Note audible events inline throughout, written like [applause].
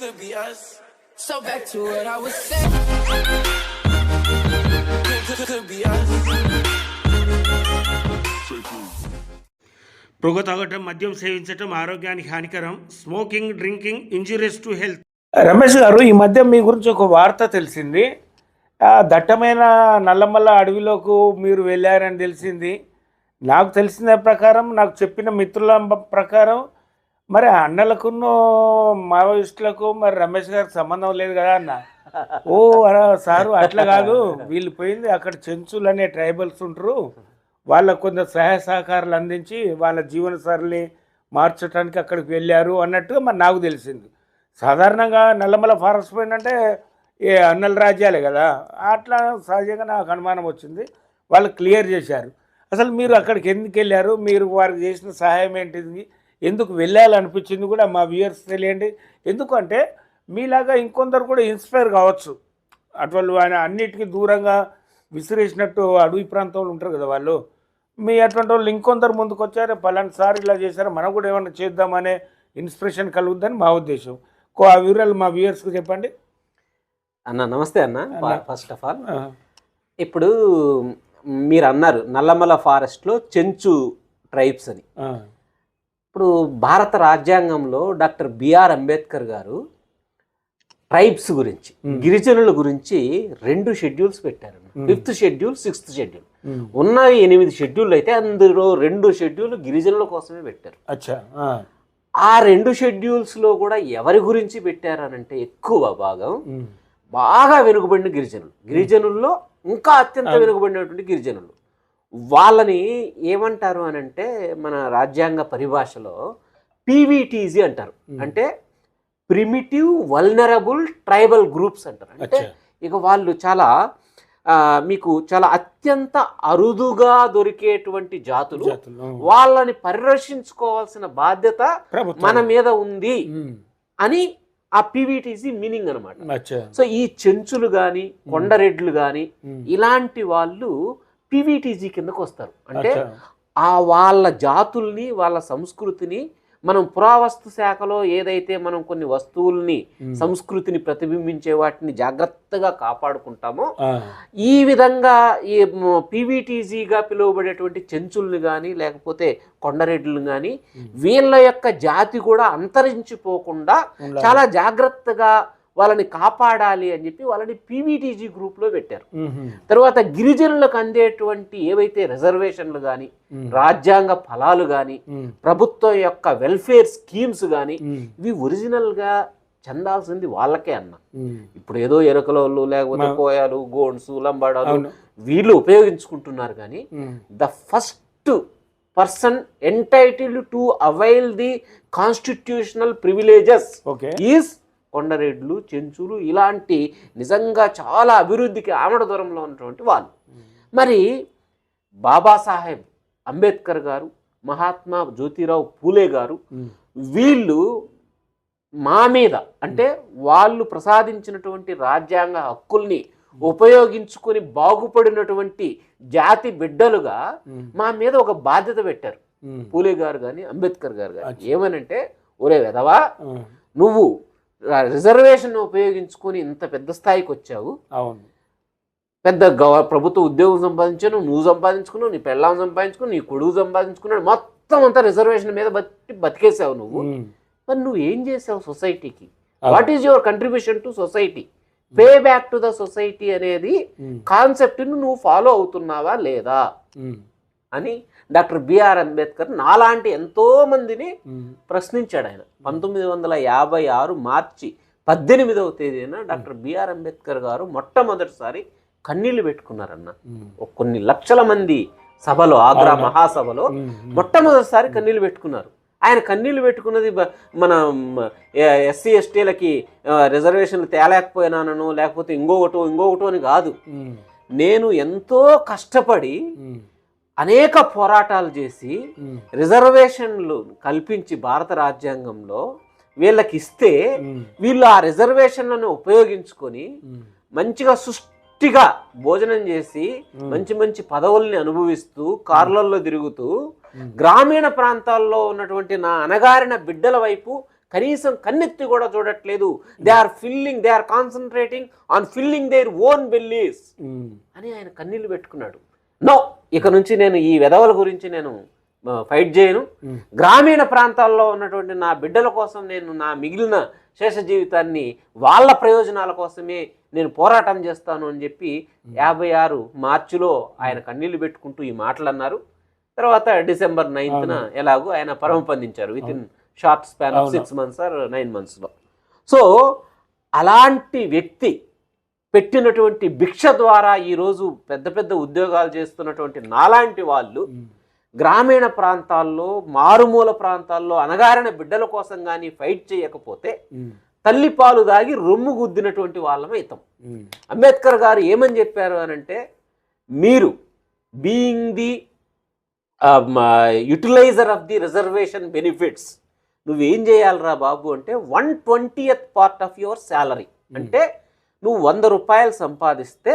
could be us. So back to what I was saying. Could, could, could be us. పొగ తాగటం మద్యం సేవించటం ఆరోగ్యానికి హానికరం smoking drinking injurious to health Ramesh గారు ఈ మధ్య మీ గురించి ఒక వార్త తెలిసింది ఆ దట్టమైన నల్లమల్ల అడవిలోకి మీరు వెళ్ళారని తెలిసింది నాకు తెలిసిన ప్రకారం నాకు చెప్పిన మిత్రుల ప్రకారం మరి అన్నలకును మావోయిస్టులకు మరి రమేష్ గారికి సంబంధం లేదు కదా అన్న? ఓ సారు అట్లా కాదు. వీళ్ళు పోయింది అక్కడ చెంచులు అనే ట్రైబల్స్ ఉంటారు. వాళ్ళకు కొంత సహాయ సహకారాలు అందించి వాళ్ళ జీవన సరళి మార్చడానికి అక్కడికి వెళ్ళారు అన్నట్టుగా మరి నాకు తెలిసింది. సాధారణంగా నల్లమల ఫారెస్ట్ పోయిందంటే ఏ అన్నల రాజ్యాలే కదా. అట్లా సహజంగా నాకు అనుమానం వచ్చింది. వాళ్ళు క్లియర్ చేశారు. అసలు మీరు అక్కడికి ఎందుకు వెళ్ళారు? మీరు వారికి చేసిన సహాయం ఏంటిది? ఎందుకు వెళ్ళాలనిపించింది కూడా మా వ్యూయర్స్ తెలియండి. ఎందుకంటే మీలాగా ఇంకొందరు కూడా ఇన్స్పైర్ కావచ్చు. అటువంటి ఆయన అన్నిటికీ దూరంగా విసిరేసినట్టు అడవి ప్రాంతంలో ఉంటారు కదా వాళ్ళు. మీ అటువంటి వాళ్ళు ఇంకొందరు ముందుకు వచ్చారు పలానా సార్ ఇలా చేశారు మనం కూడా ఏమైనా చేద్దామనే ఇన్స్పిరేషన్ కలుగుద్దని మా ఉద్దేశం. కో ఆ వివరాలు మా వ్యూయర్స్కి చెప్పండి. అన్న నమస్తే అన్న. ఫస్ట్ ఆఫ్ ఆల్ ఇప్పుడు మీరు అన్నారు నల్లమల ఫారెస్ట్లో చెంచు ట్రైబ్స్ అని. ఇప్పుడు భారత రాజ్యాంగంలో డాక్టర్ బిఆర్ అంబేద్కర్ గారు ట్రైబ్స్ గురించి. గిరిజనుల గురించి రెండు షెడ్యూల్స్ పెట్టారు. Fifth schedule sixth schedule. ఉమ్, ఉన్నవి ఎనిమిది షెడ్యూల్ అయితే అందులో రెండు షెడ్యూల్ గిరిజనుల కోసమే పెట్టారు. అచ్చా ఆ, రెండు షెడ్యూల్స్లో కూడా ఎవరి గురించి పెట్టారనంటే ఎక్కువ భాగం బాగా వెనుకబడిన గిరిజనులు. గిరిజనుల్లో ఇంకా అత్యంత. వెనుకబడినటువంటి గిరిజనులు. వాళ్ళని ఏమంటారు అని అంటే మన రాజ్యాంగ పరిభాషలో పీవీటీజీ అంటారు. అంటే ప్రిమిటివ్ వల్నరబుల్ ట్రైబల్ గ్రూప్స్ అంటారు. అంటే ఇక వాళ్ళు చాలా మీకు చాలా అత్యంత అరుదుగా దొరికేటువంటి జాతులు. వాళ్ళని పరిరక్షించుకోవాల్సిన బాధ్యత. మన మీద ఉంది అని ఆ పీవీటీసీ మీనింగ్ అనమాట సో ఈ చెంచులు కానీ కొండరెడ్లు కానీ ఇలాంటి వాళ్ళు పీవీటీజీ కిందకు వస్తారు అంటే. ఆ వాళ్ళ జాతుల్ని వాళ్ళ సంస్కృతిని మనం పురావస్తు శాఖలో ఏదైతే మనం కొన్ని వస్తువుల్ని సంస్కృతిని ప్రతిబింబించే వాటిని జాగ్రత్తగా కాపాడుకుంటామో ఈ విధంగా ఈ పీవీటీజీగా పిలువబడేటువంటి చెంచుల్ని కానీ లేకపోతే కొండరెడ్లను కానీ. వీళ్ళ యొక్క జాతి కూడా అంతరించిపోకుండా. చాలా జాగ్రత్తగా వాళ్ళని కాపాడాలి అని చెప్పి వాళ్ళని పీవీటీజీ గ్రూప్లో పెట్టారు. తర్వాత గిరిజనులకు అందేటువంటి ఏవైతే రిజర్వేషన్లు కానీ రాజ్యాంగ ఫలాలు కానీ ప్రభుత్వం యొక్క వెల్ఫేర్ స్కీమ్స్ కానీ ఇవి ఒరిజినల్గా చెందాల్సింది వాళ్ళకే అన్న. ఇప్పుడు ఏదో ఎరకలోళ్ళు లేకపోతే కోయాలు గోండ్స్ లంబాడాలు వీళ్ళు ఉపయోగించుకుంటున్నారు కానీ the first person entitled to avail the constitutional privileges is కొండరెడ్లు చెంచులు ఇలాంటి నిజంగా చాలా అభివృద్ధికి ఆమడ దూరంలో ఉన్నటువంటి వాళ్ళు. మరి బాబాసాహెబ్ అంబేద్కర్ గారు మహాత్మా జ్యోతిరావు పూలే గారు వీళ్ళు మా మీద అంటే వాళ్ళు ప్రసాదించినటువంటి రాజ్యాంగ హక్కుల్ని ఉపయోగించుకొని బాగుపడినటువంటి జాతి బిడ్డలుగా మా మీద ఒక బాధ్యత పెట్టారు. పూలే గారు కానీ అంబేద్కర్ గారు కానీ. ఏమనంటే ఒరే వెధవా ఆ, నువ్వు రిజర్వేషన్ ఉపయోగించుకొని ఇంత పెద్ద స్థాయికి వచ్చావు. అవును. పెద్ద గవ ప్రభుత్వ ఉద్యోగం సంపాదించాను నువ్వు సంపాదించుకున్నావు నీ పెళ్ళాం సంపాదించుకున్నావు నీ కొడుకు సంపాదించుకున్నాడు మొత్తం అంతా రిజర్వేషన్ మీద బతి బతికేసావు నువ్వు. మరి నువ్వు ఏం చేసావు సొసైటీకి. What is your contribution to society pay back to the society అనేది కాన్సెప్ట్ని నువ్వు ఫాలో అవుతున్నావా లేదా? అని డాక్టర్ బిఆర్ అంబేద్కర్ నాలాంటి ఎంతో మందిని ప్రశ్నించాడు ఆయన. పంతొమ్మిది వందల యాభై ఆరు మార్చి పద్దెనిమిదవ తేదీన డాక్టర్ బిఆర్ అంబేద్కర్ గారు మొట్టమొదటిసారి కన్నీళ్ళు పెట్టుకున్నారన్న. కొన్ని లక్షల మంది సభలో ఆగ్రా. మహాసభలో. మొట్టమొదటిసారి కన్నీళ్ళు పెట్టుకున్నారు. ఆయన కన్నీళ్ళు పెట్టుకున్నది మన ఎస్సీ ఎస్టీలకి రిజర్వేషన్లు తేలేకపోయినానను లేకపోతే ఇంకొకటో ఇంకొకటో అని కాదు. నేను ఎంతో కష్టపడి అనేక పోరాటాలు చేసి రిజర్వేషన్లు కల్పించి భారత రాజ్యాంగంలో వీళ్ళకి ఇస్తే వీళ్ళు ఆ రిజర్వేషన్లను ఉపయోగించుకొని మంచిగా సుష్టిగా భోజనం చేసి. మంచి మంచి పదవుల్ని అనుభవిస్తూ కార్లలో తిరుగుతూ. గ్రామీణ ప్రాంతాల్లో ఉన్నటువంటి నా అనగారిన బిడ్డల వైపు కనీసం కన్నెత్తి కూడా చూడట్లేదు. They are filling they are concentrating on filling their own bellies. అని ఆయన కన్నీళ్ళు పెట్టుకున్నాడు. నో ఇక నుంచి నేను ఈ విధవల గురించి నేను ఫైట్ చేయను. గ్రామీణ ప్రాంతాల్లో ఉన్నటువంటి నా బిడ్డల కోసం నేను నా మిగిలిన శేష జీవితాన్ని వాళ్ళ ప్రయోజనాల కోసమే నేను పోరాటం చేస్తాను అని చెప్పి యాభై ఆరు మార్చిలో ఆయన కన్నీళ్ళు పెట్టుకుంటూ ఈ మాటలు అన్నారు తర్వాత డిసెంబర్ నైన్త్న ఎలాగో ఆయన పరమపందించారు with in short span of. Six months or nine మంత్స్లో సో అలాంటి వ్యక్తి పెట్టినటువంటి భిక్ష ద్వారా ఈరోజు పెద్ద పెద్ద ఉద్యోగాలు చేస్తున్నటువంటి నాలాంటి వాళ్ళు. గ్రామీణ ప్రాంతాల్లో మారుమూల ప్రాంతాల్లో అనగారిన బిడ్డల కోసం కానీ ఫైట్ చేయకపోతే ఉమ్. తల్లిపాలు దాగి రొమ్ము గుద్దినటువంటి వాళ్ళమే ఇతం. అంబేద్కర్ గారు ఏమని చెప్పారు అని అంటే మీరు being the utiliser of the reservation benefits నువ్వేం చేయాలిరా బాబు అంటే one twentieth part of your salary అంటే నువ్వు వంద రూపాయలు సంపాదిస్తే.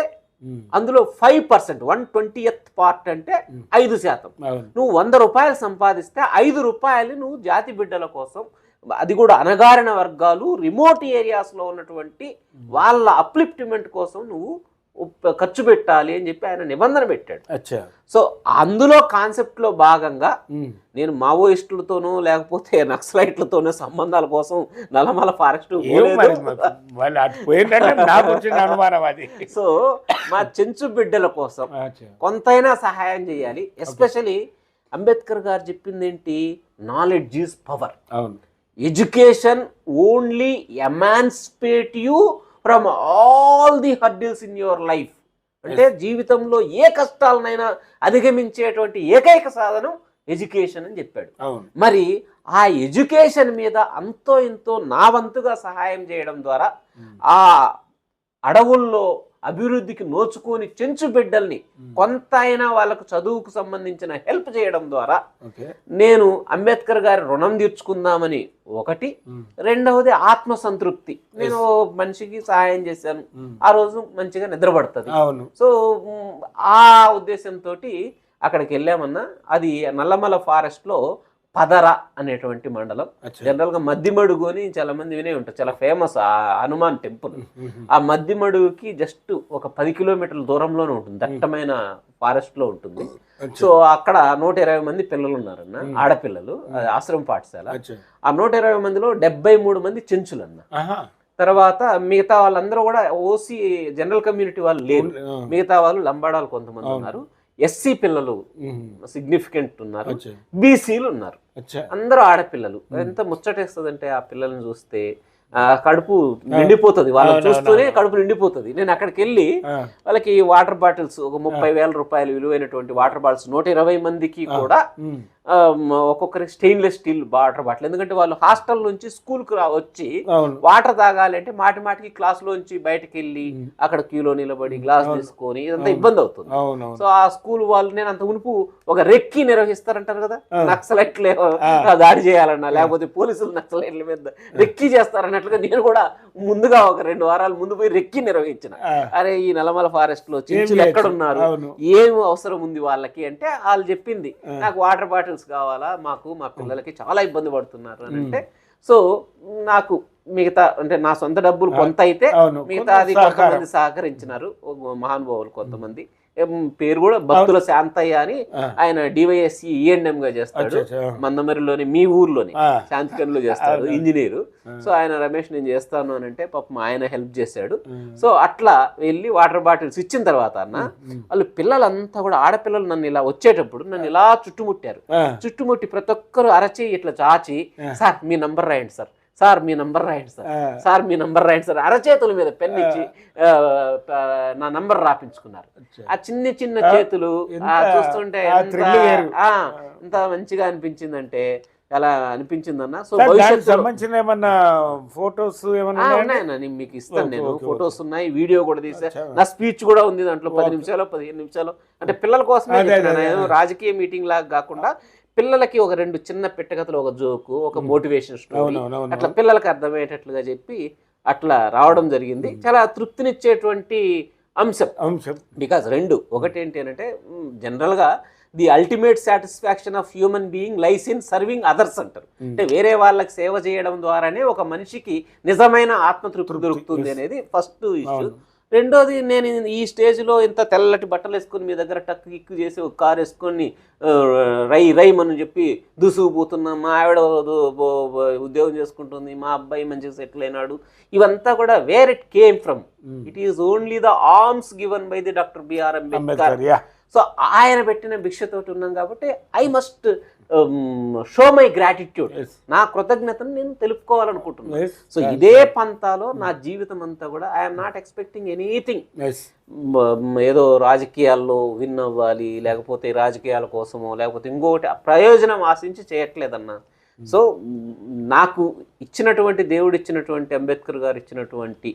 అందులో five percent one twentieth part అంటే ఐదు శాతం. నువ్వు వంద రూపాయలు సంపాదిస్తే ఐదు రూపాయలు నువ్వు జాతి బిడ్డల కోసం అది కూడా అణగారిన వర్గాలు రిమోట్ ఏరియాస్లో ఉన్నటువంటి వాళ్ళ అప్లిఫ్ట్మెంట్ కోసం నువ్వు ఖర్చు పెట్టాలి అని చెప్పి ఆయన నిబంధన పెట్టాడు. అచ్చా. సో అందులో కాన్సెప్ట్లో భాగంగా. నేను మావోయిస్టులతోనూ లేకపోతే నక్సలైట్లతోనూ సంబంధాల కోసం నల్లమల ఫారెస్ట్ సో మా చెంచు బిడ్డల కోసం కొంతైనా సహాయం చేయాలి. ఎస్పెషలీ అంబేద్కర్ గారు చెప్పింది ఏంటి knowledge is power. Education only emancipate you from all the hurdles in your life అంటే జీవితంలో ఏ కష్టాలనైనా అధిగమించేటువంటి ఏకైక సాధనం ఎడ్యుకేషన్ అని చెప్పాడు. మరి ఆ ఎడ్యుకేషన్ మీద అంతో ఇంతో నా వంతుగా సహాయం చేయడం ద్వారా ఆ అడవుల్లో అభివృద్ధికి నోచుకొని చెంచు బిడ్డల్ని కొంత అయినా వాళ్ళకు చదువుకు సంబంధించిన హెల్ప్ చేయడం ద్వారా నేను అంబేద్కర్ గారి రుణం తీర్చుకుందామని ఒకటి. రెండవది ఆత్మ సంతృప్తి నేను మనిషికి సహాయం చేశాను. ఆ రోజు మంచిగా నిద్రపడుతుంది. సో ఆ ఉద్దేశంతో అక్కడికి వెళ్ళామన్నా అది నల్లమల ఫారెస్ట్లో పదర అనేటువంటి మండలం. అచ్చా. జనరల్గా మద్దిమడుగు అని చాలా మంది వినే ఉంటారు. చాలా ఫేమస్ ఆ హనుమాన్ టెంపుల్. ఆ మద్దిమడుగుకి జస్ట్ ఒక పది కిలోమీటర్ల దూరంలోనే ఉంటుంది. దట్టమైన ఫారెస్ట్లో ఉంటుంది సో అక్కడ నూట ఇరవై మంది పిల్లలు ఉన్నారన్న ఆడపిల్లలు ఆశ్రమ పాఠశాల. ఆ నూట ఇరవై మందిలో డెబ్బై మూడు మంది చెంచులు అన్న తర్వాత మిగతా వాళ్ళందరూ కూడా ఓసీ జనరల్ కమ్యూనిటీ వాళ్ళు లేరు. మిగతా వాళ్ళు లంబాడాలు కొంతమంది ఉన్నారు. ఎస్సీ పిల్లలు. సిగ్నిఫికెంట్ ఉన్నారు. బీసీలు ఉన్నారు. అందరూ ఆడపిల్లలు. ఎంత ముచ్చటేస్తుందంటే ఆ పిల్లల్ని చూస్తే కడుపు నిండిపోతుంది. వాళ్ళని చూస్తూనే. కడుపు నిండిపోతుంది. నేను అక్కడికి వెళ్ళి. వాళ్ళకి వాటర్ బాటిల్స్ ఒక ముప్పై వేల రూపాయలు విలువైనటువంటి వాటర్ బాటిల్స్ నూట ఇరవై మందికి కూడా ఒక్కొక్కరికి స్టెయిన్లెస్ స్టీల్ వాటర్ బాటిల్. ఎందుకంటే వాళ్ళు హాస్టల్ నుంచి స్కూల్కు రా వచ్చి వాటర్ తాగాలంటే మాటి మాటికి క్లాస్ లోంచి బయటకి వెళ్ళి అక్కడ క్యూలో నిలబడి గ్లాస్ తీసుకొని ఇదంతా ఇబ్బంది అవుతుంది. సో ఆ స్కూల్ వాళ్ళు నేను అంత మునుపు ఒక రెక్కి నిర్వహిస్తారంటారు కదా. నక్సలైట్లు. దాడి చేయాలన్నా లేకపోతే పోలీసులు నక్సలైట్ల మీద రెక్కి చేస్తారన్నట్లుగా నేను కూడా ముందుగా ఒక రెండు వారాల ముందు పోయి రెక్కి నిర్వహించిన. అరే ఈ నల్లమల ఫారెస్ట్లో చెంచులు. ఎక్కడున్నారు. ఏం అవసరం ఉంది వాళ్ళకి? అంటే వాళ్ళు చెప్పింది నాకు వాటర్ బాటిల్స్ కావాలా? మాకు మా పిల్లలకి చాలా ఇబ్బంది పడుతున్నారు అని అంటే సో నాకు మిగతా అంటే నా సొంత డబ్బులు కొంత అయితే కొంత సహకారం. కొంతమంది సహకరించినారు. మహానుభావులు కొంతమంది. పేరు కూడా భక్తుల శాంతయ్య అని. ఆయన డివైఎస్సి ఈఎన్ఎం గా చేస్తాడు. అచ్చా, అచ్చా. మందమరిలోని మీ ఊర్లోని. శాంతికన్లో చేస్తాడు ఇంజనీరు. సో ఆయన రమేష్ నేను చేస్తాను అని అంటే పాపం ఆయన హెల్ప్ చేశాడు. సో అట్లా వెళ్ళి వాటర్ బాటిల్స్ ఇచ్చిన తర్వాత అన్న వాళ్ళు పిల్లలంతా కూడా ఆడపిల్లలు నన్ను ఇలా వచ్చేటప్పుడు నన్ను ఇలా చుట్టుముట్టారు. చుట్టుముట్టి ప్రతి ఒక్కరు అరచి ఇట్లా చాచి సార్ మీ నంబర్ రాయండి సార్. సార్ మీ నంబర్ రాయండి సార్. సార్ మీ నంబర్ రాయండి సార్. అరచేతుల మీద పెన్ ఇచ్చి నా నంబర్ రాపించుకున్నారు. ఆ చిన్న చిన్న చేతులు చూస్తుంటే ఎంత మంచిగా అనిపించిందంటే చాలా అనిపించిందన్న సో సంబంధించిన ఏమన్నా ఫొటోస్ నేను మీకు ఇస్తాను. నేను ఫొటోస్ ఉన్నాయి వీడియో కూడా తీసా. నా స్పీచ్ కూడా ఉంది దాంట్లో పది నిమిషాలు పదిహేను నిమిషాలు. అంటే పిల్లల కోసమే. రాజకీయ మీటింగ్ లాగా కాకుండా పిల్లలకి ఒక రెండు చిన్న పెట్టగతలు ఒక జోకు ఒక మోటివేషన్ స్టోరీ. అట్లా పిల్లలకి అర్థమయ్యేటట్లుగా చెప్పి అట్లా రావడం జరిగింది. చాలా తృప్తినిచ్చేటువంటి అంశం. అంశం. బికాజ్ రెండు ఒకటి ఏంటి అంటే జనరల్గా the ultimate satisfaction of human being lies in serving others అంటారు. అంటే వేరే వాళ్ళకి సేవ చేయడం ద్వారానే ఒక మనిషికి నిజమైన ఆత్మతృప్తి దొరుకుతుంది అనేది ఫస్ట్ ఇష్యూ రెండోది నేను ఈ స్టేజ్లో ఇంత తెల్లటి బట్టలు వేసుకొని మీ దగ్గర టక్ కిక్కు చేసి ఒక కారు వేసుకొని రై రైమ్ అని చెప్పి దూసుకుపోతున్నా. మా ఆవిడ ఉద్యోగం చేసుకుంటుంది. మా అబ్బాయి మంచిగా సెటిల్ అయినాడు. ఇవంతా కూడా where it came from it is only the arms given by the doctor BR Ambedkar so ఆయన పెట్టిన భిక్షతోటి ఉన్నాం కాబట్టి I must show my gratitude. నా కృతజ్ఞతను నేను తెలుపుకోవాలనుకుంటున్నాను. సో ఇదే పంతాలో నా జీవితం అంతా కూడా ఐఎమ్ నాట్ ఎక్స్పెక్టింగ్ ఎనీథింగ్ ఏదో రాజకీయాల్లో విన్ అవ్వాలి లేకపోతే రాజకీయాల కోసమో లేకపోతే ఇంకొకటి ప్రయోజనం ఆశించి చేయట్లేదన్నా. సో మ్, నాకు ఇచ్చినటువంటి దేవుడు ఇచ్చినటువంటి అంబేద్కర్ గారు ఇచ్చినటువంటి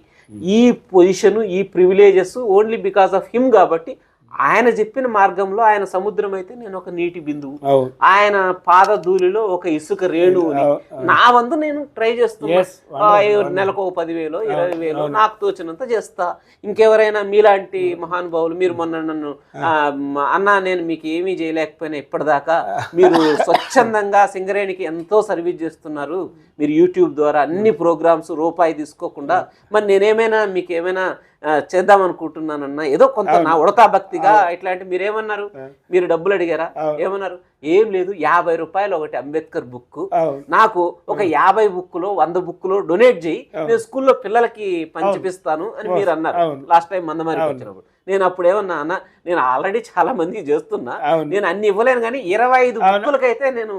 ఈ పొజిషన్ ఈ privileges only because of him కాబట్టి ఆయన చెప్పిన మార్గంలో ఆయన సముద్రం అయితే నేను ఒక నీటి బిందువు. ఆయన పాదధూళిలో ఒక ఇసుక రేణువుని. నా వంతు నేను ట్రై చేస్తున్నా. Yes, ఆ, wonderful, నెలకు పదివేలు ఇరవై వేలు. నాకు తోచినంత చేస్తా. ఇంకెవరైనా మీలాంటి మహానుభావులు మీరు మొన్న నన్ను మ- అన్నా నేను మీకు ఏమీ చేయలేకపోయినా ఇప్పటిదాకా మీరు [laughs] స్వచ్ఛందంగా సింగరేణికి ఎంతో సర్వీస్ చేస్తున్నారు. మీరు యూట్యూబ్ ద్వారా అన్ని ప్రోగ్రామ్స్ రూపాయి తీసుకోకుండా మరి నేనేమైనా మీకు ఏమైనా చేద్దాం అనుకుంటున్నానన్నా ఏదో కొంత నా ఉడతా భక్తిగా ఇట్లాంటి మీరేమన్నారు? మీరు డబ్బులు అడిగారా. ఏమన్నారు? ఏం లేదు యాభై రూపాయలు ఒకటి అంబేద్కర్ బుక్ నాకు ఒక యాభై బుక్కులో వంద బుక్కులో డొనేట్ చేయి. నేను స్కూల్లో పిల్లలకి పంచిపిస్తాను అని మీరు అన్నారు. లాస్ట్ టైం మందమారికి వచ్చినప్పుడు. నేను అప్పుడు ఏమన్నా అన్న నేను ఆల్రెడీ చాలా మందికి చేస్తున్నా. నేను అన్ని ఇవ్వలేను కానీ ఇరవై ఐదు బుక్కులకైతే నేను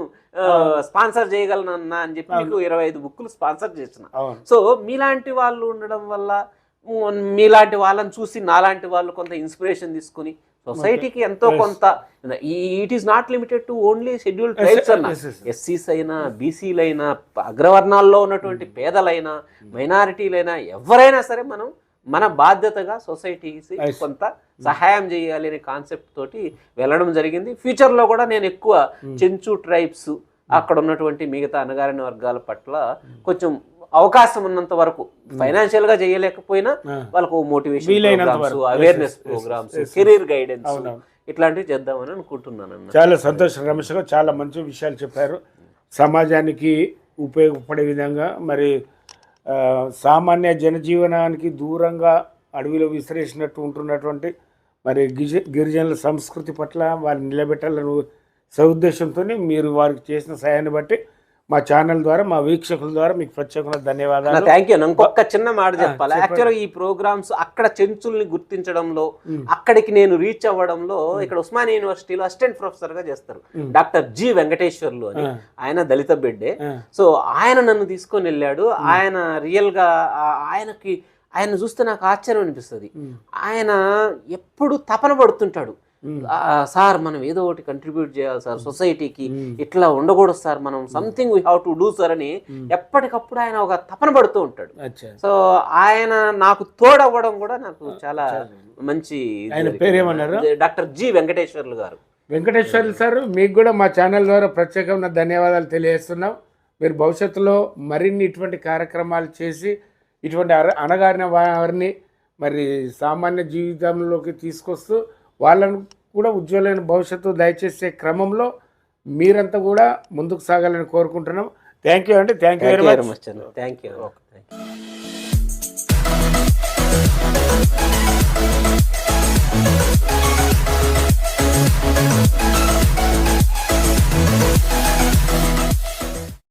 స్పాన్సర్ చేయగలను అన్న అని చెప్పి మీకు ఇరవై ఐదు బుక్కులు స్పాన్సర్ చేసిన. సో మీలాంటి వాళ్ళు ఉండడం వల్ల మీలాంటి వాళ్ళని చూసి నాలాంటి వాళ్ళు కొంత ఇన్స్పిరేషన్ తీసుకుని సొసైటీకి ఎంతో కొంత it is not limited to only schedule tribes అన్న. ఎస్సీస్ అయినా బీసీలైనా అగ్రవర్ణాల్లో ఉన్నటువంటి పేదలైనా మైనారిటీలైనా ఎవరైనా సరే మనం మన బాధ్యతగా సొసైటీకి. కొంత సహాయం చేయాలి అనే కాన్సెప్ట్ తోటి వెళ్ళడం జరిగింది. ఫ్యూచర్లో కూడా నేను ఎక్కువ చెంచు ట్రైబ్స్ అక్కడ ఉన్నటువంటి మిగతా అణగారిన వర్గాల పట్ల కొంచెం అవకాశం ఉన్నంత వరకు ఫైనాన్షియల్గా చేయలేకపోయినా వాళ్ళకు motivation awareness programmes. Career guidance. ఇట్లాంటివి చేద్దామని అనుకుంటున్నాను చాలా సంతోషం రమేష్ గారు చాలా మంచి విషయాలు చెప్పారు. సమాజానికి ఉపయోగపడే విధంగా మరి సామాన్య జనజీవనానికి దూరంగా అడవిలో విసిరేసినట్టు ఉంటున్నటువంటి మరి గిజ గిరిజనుల సంస్కృతి పట్ల వారిని నిలబెట్టాలని సదుద్దేశంతో మీరు వారికి చేసిన సహాయాన్ని బట్టి మా ఛానల్ ద్వారా మా వీక్షకుల ద్వారా మీకు ప్రత్యేకంగా ధన్యవాదాలు. థ్యాంక్ యూ ఇంకొక చిన్న మాట చెప్పాలి? యాక్చువల్గా ఈ ప్రోగ్రామ్స్ అక్కడ చెంచుల్ని గుర్తించడంలో అక్కడికి నేను రీచ్ అవ్వడంలో ఇక్కడ ఉస్మానియా యూనివర్సిటీలో అసిస్టెంట్ ప్రొఫెసర్గా చేస్తారు. డాక్టర్ జి వెంకటేశ్వర్లు అని. ఆయన దళిత బిడ్డే. సో ఆయన నన్ను తీసుకొని వెళ్ళాడు. ఆయన రియల్గా ఆయనకి ఆయన చూస్తే నాకు ఆశ్చర్యం అనిపిస్తుంది. ఆయన ఎప్పుడు తపన పడుతుంటాడు. సార్ మనం ఏదో ఒకటి కంట్రిబ్యూట్ చేయాలి సార్ సొసైటీకి. ఇట్లా ఉండకూడదు సార్ మనం something we have to do sir అని ఎప్పటికప్పుడు ఆయన ఒక తపన పడుతూ ఉంటాడు. సో ఆయన నాకు తోడవ్వడం కూడా నాకు చాలా మంచి? డాక్టర్ జి వెంకటేశ్వర్లు గారు. వెంకటేశ్వర్లు సార్ మీకు కూడా మా ఛానల్ ద్వారా ప్రత్యేకమైన ధన్యవాదాలు తెలియజేస్తున్నాం. మీరు భవిష్యత్తులో మరిన్ని ఇటువంటి కార్యక్రమాలు చేసి ఇటువంటి అర అణగారిన వారిని మరి సామాన్య జీవితంలోకి తీసుకొస్తూ వాళ్ళను కూడా ఉజ్వలమైన భవిష్యత్తు దయచేసే క్రమంలో మీరంతా కూడా ముందుకు సాగాలని కోరుకుంటున్నాం. థ్యాంక్ యూ అండి. Thank you very much thank you